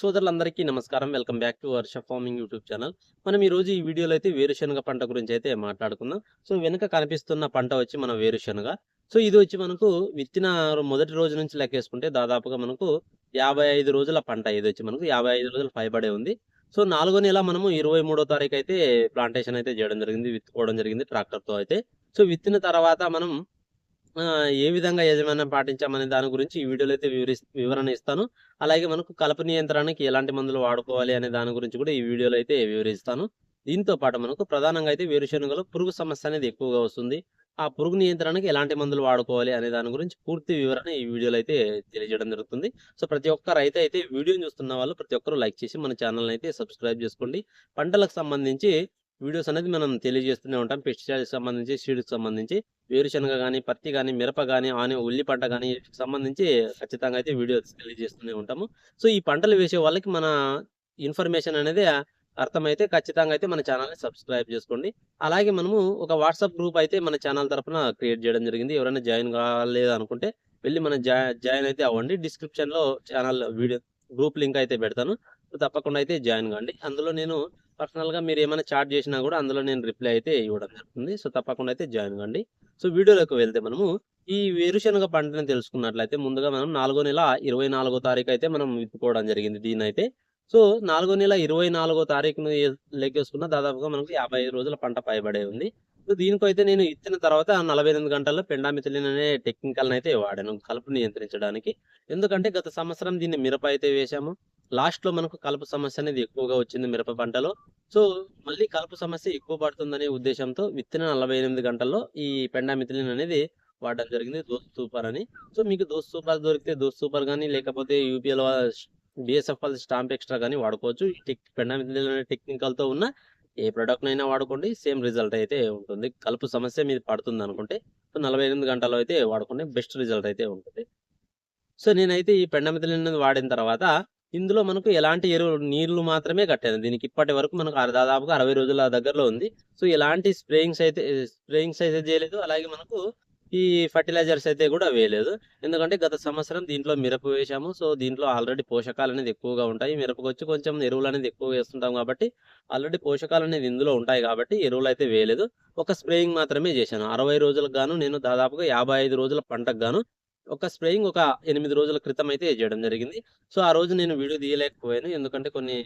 సోదరులందరికీ నమస్కారం. Welcome back to Varsha farming YouTube channel. మనం ఈ రోజు ఈ వీడియోలో అయితే వేరుశనగ పంట గురించి అయితే మాట్లాడుకుందాం. సో వెనుక కనిపిస్తున్న పంట వచ్చి మన వేరుశనగ. సో ఇది వచ్చి మనకు విత్తిన మొదటి రోజు నుంచి లెక్కేసుకుంటే దాదాపుగా మనకు యాభై ఐదు రోజుల పంట ఇది వచ్చి మనకు యాభై ఐదు రోజులు పైబడే ఉంది. సో నాలుగో నెల మనము ఇరవై మూడో తారీఖు అయితే ప్లాంటేషన్ అయితే చేయడం జరిగింది విత్తుకోవడం జరిగింది ట్రాక్టర్తో అయితే. సో విత్తిన తర్వాత మనం ఏ విధంగా యజమాన్యం పాటించామనే దాని గురించి ఈ వీడియోలో అయితే వివరి వివరణ ఇస్తాను. అలాగే మనకు కలప నియంత్రణకి ఎలాంటి మందులు వాడుకోవాలి అనే దాని గురించి కూడా ఈ వీడియోలో అయితే వివరిస్తాను. దీంతో పాటు మనకు ప్రధానంగా అయితే వేరుశనగలో పురుగు సమస్య అనేది ఎక్కువగా వస్తుంది. ఆ పురుగు నియంత్రణకి ఎలాంటి మందులు వాడుకోవాలి అనే దాని గురించి పూర్తి వివరణ ఈ వీడియోలో అయితే తెలియజేయడం జరుగుతుంది. సో ప్రతి ఒక్క రైతు అయితే వీడియోని చూస్తున్న వాళ్ళు ప్రతి ఒక్కరు లైక్ చేసి మన ఛానల్ అయితే సబ్స్క్రైబ్ చేసుకోండి. పంటలకు సంబంధించి వీడియోస్ అనేది మనం తెలియజేస్తూనే ఉంటాం. పెస్టిసైడ్స్ సంబంధించి సీడ్కి సంబంధించి. వేరుశనగ కానీ పత్తి కానీ మిరప కానీ ఆని ఉల్లి పంట కానీ వీటికి సంబంధించి ఖచ్చితంగా అయితే వీడియోస్ తెలియజేస్తూనే ఉంటాము. సో ఈ పంటలు వేసే వాళ్ళకి మన ఇన్ఫర్మేషన్ అనేది అర్థమైతే ఖచ్చితంగా అయితే మన ఛానల్ని సబ్స్క్రైబ్ చేసుకోండి. అలాగే మనము ఒక వాట్సాప్ గ్రూప్ అయితే మన ఛానల్ తరపున క్రియేట్ చేయడం జరిగింది. ఎవరైనా జాయిన్ కాలేదు అనుకుంటే వెళ్ళి మన జాయిన్ అయితే అవ్వండి. డిస్క్రిప్షన్లో ఛానల్ వీడియో గ్రూప్ లింక్ అయితే పెడతాను. సో తప్పకుండా అయితే జాయిన్ కాండి. అందులో నేను పర్సనల్గా మీరు ఏమైనా చాట్ చేసినా కూడా అందులో నేను రిప్లై అయితే ఇవ్వడం జరుగుతుంది. సో తప్పకుండా అయితే జాయిన్ కాండి సో వీడియోలోకి వెళ్తే మనము ఈ వేరుశనగ పంటని తెలుసుకున్నట్లయితే ముందుగా మనం నాలుగో నెల ఇరవై నాలుగో తారీఖు అయితే మనం విత్తుకోవడం జరిగింది దీని అయితే సో నాలుగో నెల ఇరవై నాలుగో తారీఖును లెక్కేసుకున్న దాదాపుగా మనకు యాభై ఐదు రోజుల పంట పైబడే ఉంది. సో దీనికైతే నేను ఇచ్చిన తర్వాత నలభై ఎనిమిది గంటల్లో పెండామిథిలిన్ అనే టెక్నికల్ అయితే వాడాను కలుపు నియంత్రించడానికి. ఎందుకంటే గత సంవత్సరం దీన్ని మిరప అయితే వేశాము లాస్ట్లో మనకు కలుపు సమస్య అనేది ఎక్కువగా వచ్చింది మిరప పంటలో. సో మళ్ళీ కలుపు సమస్య ఎక్కువ పడుతుందనే ఉద్దేశంతో విత్తిన నలభై ఎనిమిది గంటల్లో ఈ పెండామిథిలిన్ అనేది వాడడం జరిగింది దోస్త్ సూపర్ అని. సో మీకు దోస్త్ సూపర్ దొరికితే దోస్ సూపర్ కానీ లేకపోతే యూపీఎల్ బిఎస్ఎఫ్ఎల్ స్టాంప్ ఎక్స్ట్రా కానీ వాడుకోవచ్చు. ఈ టెక్ పెండామిథిలిన్ అనే టెక్నికల్తో ఉన్న ఏ ప్రోడక్ట్ అయినా వాడుకోండి సేమ్ రిజల్ట్ అయితే ఉంటుంది. కలుపు సమస్య మీద పడుతుంది అనుకుంటే సో నలభై ఎనిమిది గంటల్లో అయితే వాడుకుంటే బెస్ట్ రిజల్ట్ అయితే ఉంటుంది. సో నేనైతే ఈ పెండమిథిలిన్ వాడిన తర్వాత ఇందులో మనకు ఎలాంటి ఎరువులు నీళ్ళు మాత్రమే కట్టాను దీనికి ఇప్పటి వరకు మనకు దాదాపుగా అరవై రోజుల దగ్గరలో ఉంది. సో ఎలాంటి స్ప్రేయింగ్స్ అయితే స్ప్రేయింగ్స్ అయితే చేయలేదు. అలాగే మనకు ఈ ఫర్టిలైజర్స్ అయితే కూడా వేయలేదు. ఎందుకంటే గత సంవత్సరం దీంట్లో మిరప వేశాము. సో దీంట్లో ఆల్రెడీ పోషకాలు అనేది ఎక్కువగా ఉంటాయి. మిరపకు వచ్చి కొంచెం ఎరువులు అనేది ఎక్కువ వేస్తుంటాం కాబట్టి ఆల్రెడీ పోషకాలు అనేది ఇందులో ఉంటాయి కాబట్టి ఎరువులు అయితే వేయలేదు. ఒక స్ప్రేయింగ్ మాత్రమే చేశాను. అరవై రోజులకు గాను నేను దాదాపుగా యాభై ఐదు రోజుల పంటకు గాను ఒక స్ప్రేయింగ్ ఒక ఎనిమిది రోజుల క్రితం అయితే చేయడం జరిగింది. సో ఆ రోజు నేను వీడియో తీయలేకపోయాను. ఎందుకంటే కొన్ని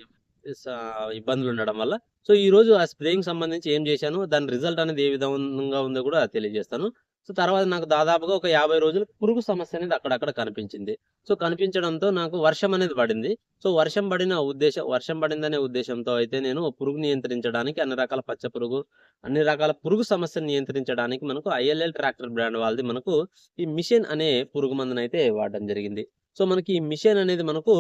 ఇబ్బందులు ఉండడం వల్ల. సో ఈ రోజు ఆ స్ప్రేయింగ్ సంబంధించి ఏం చేశాను? దాని రిజల్ట్ అనేది ఏ విధంగా ఉందో కూడా తెలియజేస్తాను. సో తర్వాత నాకు దాదాపుగా ఒక యాభై రోజులు పురుగు సమస్య అనేది అక్కడక్కడ కనిపించింది. సో కనిపించడంతో నాకు వర్షం అనేది పడింది. సో వర్షం పడిన ఉద్దేశం వర్షం పడిందనే ఉద్దేశంతో అయితే నేను పురుగు నియంత్రించడానికి అన్ని రకాల పచ్చ పురుగు అన్ని రకాల పురుగు సమస్యను నియంత్రించడానికి మనకు ఐఎల్ఎల్ ట్రాక్టర్ బ్రాండ్ వాళ్ళది మనకు ఈ మిషన్ అనే పురుగు మందును అయితే వాడడం జరిగింది. సో మనకి ఈ మిషన్ అనేది మనకు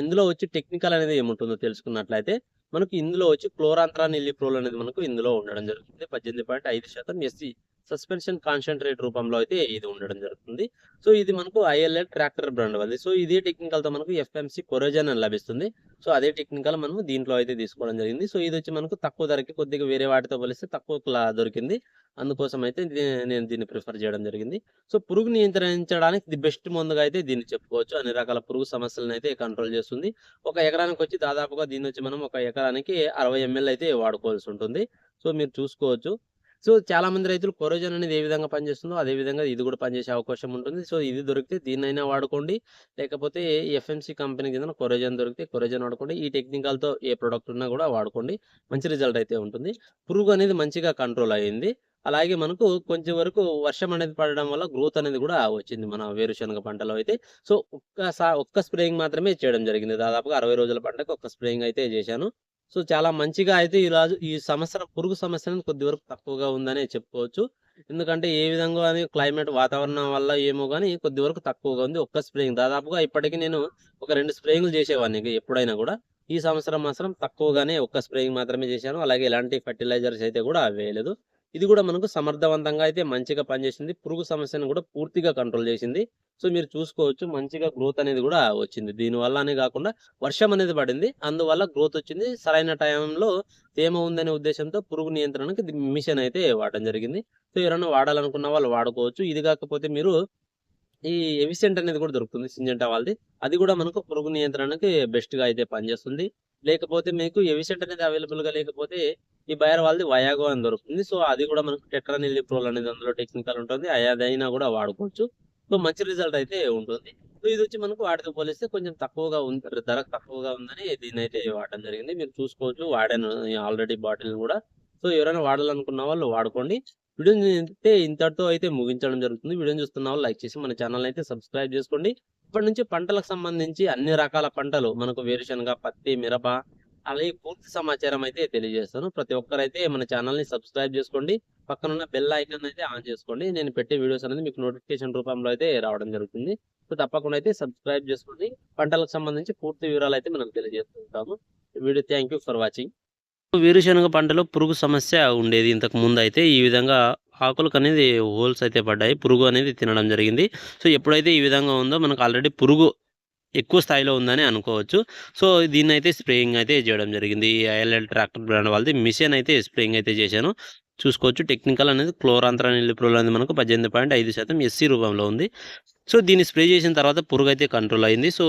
ఇందులో వచ్చి టెక్నికల్ అనేది ఏముంటుందో తెలుసుకున్నట్లయితే మనకు ఇందులో వచ్చి క్లోరాంత్రా నిల్లిప్రోల్ అనేది మనకు ఇందులో ఉండడం జరుగుతుంది. పద్దెనిమిది పాయింట్ ఐదు శాతం ఎస్సీ సస్పెన్షన్ కాన్సన్ట్రేట్ రూపంలో అయితే ఇది ఉండడం జరుగుతుంది. సో ఇది మనకు ఐఎల్ఎల్ ట్రాక్టర్ బ్రాండ్ వల్ల. సో ఇదే టెక్నికల్తో మనకు ఎఫ్ఎంసి కొరోజన్ అని లభిస్తుంది. సో అదే టెక్నికల్ మనం దీంట్లో అయితే తీసుకోవడం జరిగింది. సో ఇది వచ్చి మనకు తక్కువ ధరకి కొద్దిగా వేరే వాటితో పోలిస్తే తక్కువ క్లా- దొరికింది. అందుకోసం అయితే నేను దీన్ని ప్రిఫర్ చేయడం జరిగింది. సో పురుగు నియంత్రించడానికి ది బెస్ట్ మందుగా అయితే దీన్ని చెప్పుకోవచ్చు. అన్ని రకాల పురుగు సమస్యలను అయితే కంట్రోల్ చేస్తుంది. ఒక ఎకరానికి వచ్చి దాదాపుగా దీన్ని వచ్చి మనం ఒక ఎకరానికి అరవై ఎంఎల్ అయితే వాడుకోవాల్సి ఉంటుంది. సో మీరు చూసుకోవచ్చు. సో చాలా మంది రైతులు కొరోజన్ అనేది ఏ విధంగా పనిచేస్తుందో అదే విధంగా ఇది కూడా పనిచేసే అవకాశం ఉంటుంది. సో ఇది దొరికితే దీన్నైనా వాడుకోండి. లేకపోతే ఎఫ్ఎంసి కంపెనీ కింద కొరోజన్ దొరికితే కొరోజన్ వాడుకోండి. ఈ టెక్నికల్తో ఏ ప్రొడక్ట్ ఉన్నా కూడా వాడుకోండి. మంచి రిజల్ట్ అయితే ఉంటుంది. పురుగు అనేది మంచిగా కంట్రోల్ అయ్యింది అలాగే మనకు కొంచెం వరకు వర్షం అనేది పడడం వల్ల గ్రోత్ అనేది కూడా వచ్చింది మన వేరుశనగ పంటలో అయితే. సో ఒక్కసా ఒక్క స్ప్రేయింగ్ మాత్రమే చేయడం జరిగింది. దాదాపుగా అరవై రోజుల పంటకు ఒక్క స్ప్రేయింగ్ అయితే చేశాను. సో చాలా మంచిగా అయితే ఈ రాజు ఈ సంవత్సరం పురుగు సమస్య అనేది కొద్ది వరకు తక్కువగా ఉందనే చెప్పుకోవచ్చు. ఎందుకంటే ఏ విధంగా అని క్లైమేట్ వాతావరణం వల్ల ఏమో కానీ కొద్ది వరకు తక్కువగా ఉంది. ఒక్క స్ప్రేయింగ్. దాదాపుగా ఇప్పటికి నేను ఒక రెండు స్ప్రేయింగ్లు చేసేవాడిని ఎప్పుడైనా కూడా. ఈ సంవత్సరం మాత్రం తక్కువగానే ఒక్క స్ప్రేయింగ్ మాత్రమే చేశాను. అలాగే ఎలాంటి ఫర్టిలైజర్స్ అయితే కూడా వేయలేదు ఇది కూడా మనకు సమర్థవంతంగా అయితే మంచిగా పనిచేసింది. పురుగు సమస్యను కూడా పూర్తిగా కంట్రోల్ చేసింది. సో మీరు చూసుకోవచ్చు మంచిగా గ్రోత్ అనేది కూడా వచ్చింది. దీనివల్ల అనే కాకుండా వర్షం అనేది పడింది. అందువల్ల గ్రోత్ వచ్చింది. సరైన టైంలో తేమ ఉందనే ఉద్దేశంతో పురుగు నియంత్రణకి మిషన్ అయితే వాడడం జరిగింది. సో ఎవరైనా వాడాలనుకున్న వాళ్ళు వాడుకోవచ్చు. ఇది కాకపోతే మీరు ఈ ఎవిసెంట్ అనేది కూడా దొరుకుతుంది సింజెంటా వాళ్ళది. అది కూడా మనకు పురుగు నియంత్రణకి బెస్ట్‌గా అయితే పనిచేస్తుంది. లేకపోతే మీకు ఎవిసెంట్ అనేది అవైలబుల్‌గా లేకపోతే ఈ బయర్ వాళ్ళది వయాగో అని దొరుకుతుంది. సో, అది కూడా మనకు టెట్రానిలిప్రోల్ అనేది అందులో టెక్నికల్ ఉంటుంది. అదైనా కూడా వాడుకోవచ్చు. సో, మంచి రిజల్ట్ అయితే ఉంటుంది. సో, ఇది వచ్చి మనకు వాటితో పోలిస్తే కొంచెం తక్కువగా ఉంది ధర తక్కువగా ఉందని దీని అయితే వాడడం జరిగింది. మీరు చూసుకోవచ్చు వాడాను ఆల్రెడీ బాటిల్ కూడా. సో, ఎవరైనా వాడాలనుకున్న వాళ్ళు వాడుకోండి. వీడియోని అయితే ఇంతటితో అయితే ముగించడం జరుగుతుంది. వీడియోని చూస్తున్న వాళ్ళు లైక్ చేసి మన ఛానల్ అయితే సబ్స్క్రైబ్ చేసుకోండి. ఇప్పటి నుంచి పంటలకు సంబంధించి అన్ని రకాల పంటలు మనకు వేరుశనగ, పత్తి, మిరప అలాగే పూర్తి సమాచారం అయితే తెలియజేస్తాను. ప్రతి ఒక్కరైతే మన ఛానల్ని సబ్స్క్రైబ్ చేసుకోండి. పక్కనున్న బెల్ ఐకాన్ అయితే ఆన్ చేసుకోండి. నేను పెట్టే వీడియోస్ అనేది మీకు నోటిఫికేషన్ రూపంలో అయితే రావడం జరుగుతుంది. సో, తప్పకుండా అయితే సబ్స్క్రైబ్ చేసుకోండి. పంటలకు సంబంధించి పూర్తి వివరాలు అయితే మనం తెలియజేస్తుంటాము video thank you for watching. వేరుశనగ పంటలో పురుగు సమస్య ఉండేది ఇంతకు ముందు అయితే ఈ విధంగా ఆకులకనేది హోల్స్ అయితే పడ్డాయి. పురుగు అనేది తినడం జరిగింది. సో, ఎప్పుడైతే ఈ విధంగా ఉందో మనకు ఆల్రెడీ పురుగు ఎక్కువ స్థాయిలో ఉందని అనుకోవచ్చు. సో, దీన్ని అయితే స్ప్రేయింగ్ అయితే చేయడం జరిగింది. ఐఎల్ఎల్ ట్రాక్టర్ బ్రాండ్ వాళ్ళది మిషన్ అయితే స్ప్రేయింగ్ అయితే చేశాను. చూసుకోవచ్చు టెక్నికల్ అనేది క్లోరాంత్రానిలిప్రోల్ అనేది మనకు 18.5% ఎస్సీ రూపంలో ఉంది. సో, దీన్ని స్ప్రే చేసిన తర్వాత పురుగు అయితే కంట్రోల్ అయింది. సో,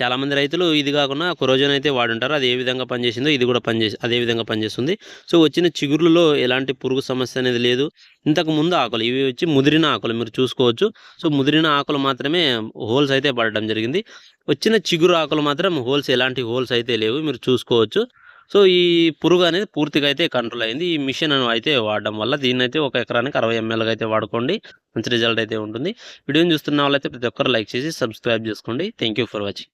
చాలామంది రైతులు ఇది కాకుండా కొరోజన్ అయితే వాడుంటారు. అది ఏ విధంగా పనిచేసిందో ఇది కూడా పనిచేసి అదే విధంగా పనిచేస్తుంది. సో, వచ్చిన చిగుర్లలో ఎలాంటి పురుగు సమస్య అనేది లేదు. ఇంతకు ముందు ఆకులు ఇవి వచ్చి ముదిరిన ఆకులు మీరు చూసుకోవచ్చు. సో, ముదిరిన ఆకులు మాత్రమే హోల్స్ అయితే పడడం జరిగింది. వచ్చిన చిగురు ఆకులు మాత్రం హోల్స్ ఎలాంటి హోల్స్ అయితే లేవు. మీరు చూసుకోవచ్చు. సో, ఈ పురుగు అనేది పూర్తిగా అయితే కంట్రోల్ అయింది. ఈ మిషన్ అయితే వాడడం వల్ల దీన్నైతే ఒక ఎకరానికి 60 ఎంఎల్‌గా అయితే వాడుకోండి. మంచి రిజల్ట్ అయితే ఉంటుంది. వీడియోని చూస్తున్న వాళ్ళైతే ప్రతి ఒక్కరు లైక్ చేసి సబ్స్క్రైబ్ చేసుకోండి. Thank you for watching.